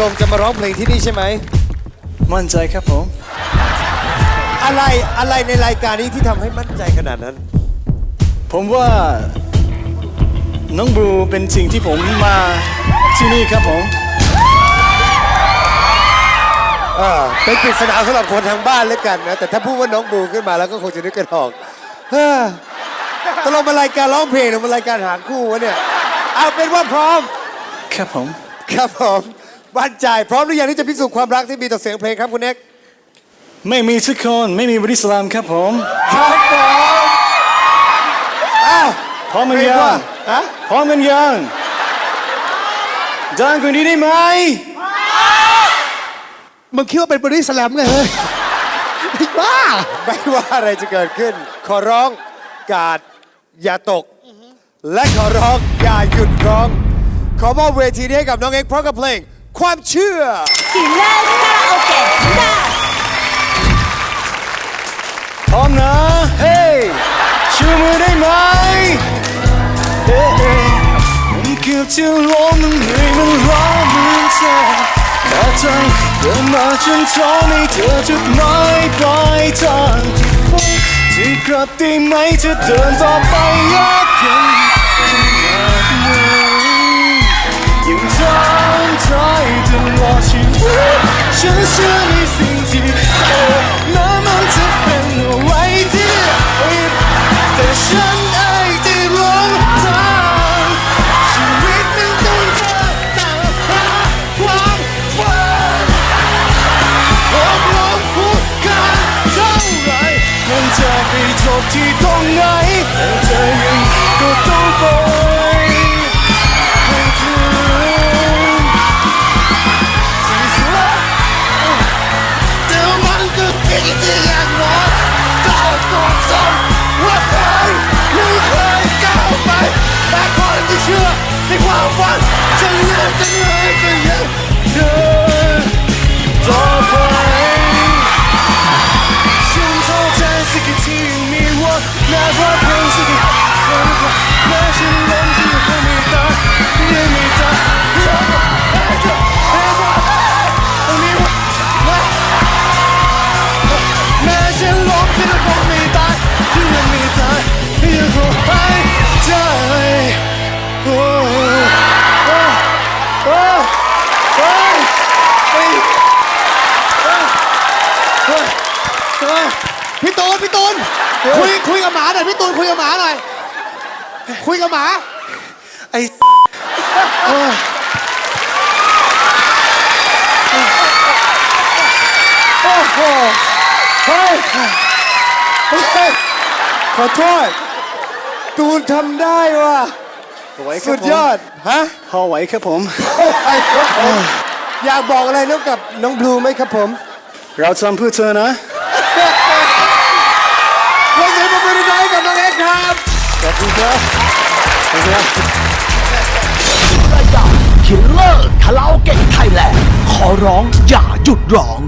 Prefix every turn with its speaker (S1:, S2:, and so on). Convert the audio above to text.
S1: ลงจะมาร้องเพลงที่นี่ใช่ไหม
S2: มั่นใจครับผม
S1: อะไรอะไรในรายการนี้ที่ทำให้มั่นใจขนาดนั้น
S2: ผมว่าน้องบลูเป็นสิ่งที่ผมมาที่นี่ครับผม
S1: เออเป็นปริศนาสำหรับคนทางบ้านแล้วกันนะ แต่ถ้าพูดว่าน้องบูขึ้นมาแล้วก็คงจะนึกกันออกเฮ้อตกลงมารายการร้องเพลงหรือมารายการหาคู่วะเนี่ย เอาเป็นว่าพร้อม
S2: ครับผม
S1: ครับผม มั่นใจพร้อมหรือยังที่จะพิสูจน์ความรักที่มีต่อเสียงเพลงครับคุณเอ็กซ์
S2: ไม่มีสักคนไม่มีบริสลามครับผม
S1: ครับผมอ้าว
S2: พร้อมกัน
S1: เพลง
S2: ยั
S1: ว่างฮะ
S2: พร้อมกันยังดังกว่านี้ได้ไหม
S3: มึงคิดว่าเป็นบริสแลมไงเฮ้ยไอ้บ้า
S1: ไม่ว่าอะไรจะเกิดขึ้น ขอร้องกาดอย่าตก และขอร้องอย่าหยุดร้อง ขอมอบเวทีนี้ให้กับน้องเอ็กซ์พร้อมกับเพลง ความเชื่อ
S4: สีเลินคาราโอเกะจ้า
S2: พร้อมนะ เฮ้ยชูมือได้ไหมเฮ้ยผมเกือบจะล้มเหนื่อยมันร้อนเหมือนเธอแต่เธเดินมาจนท้อในเธอจุดหมายปลายทางที่ฝันที่กลับได้ไหมจะเดินต่อไปยากเพีย จะไปจบที่ตรงไหนแต่เธอยังก็ต้องไปให้ถึงที่สุดแต่มันก็เป็นที่อย่า
S3: พี่ตูนพี่ตูนคุยคุยกับหมาหน่อยพี่ตูนคุยกับหมาหน่อย คุยกับหมา
S2: ไอ้
S1: โอ้โหเฮ้ยเฮ้ยขอโทษตูนทำได้ว่ะ
S2: ไหวครับ
S1: สุดยอดฮะ
S2: พอไหวครับผม
S1: ไอ้ครับผมอยากบอกอะไรน้องกับน้องบลูไหมครับผม
S2: เราทำเพื่อเธอนะ
S1: ขอเสียงปรบมือดังๆให้กับน้องเอ็กซ์ครับ
S2: ขอบคุณครับขอบคุณครับ
S5: รายการคิลเลอร์คาราโอเกะไทยแลนด์ขอร้องอย่าหยุดร้อง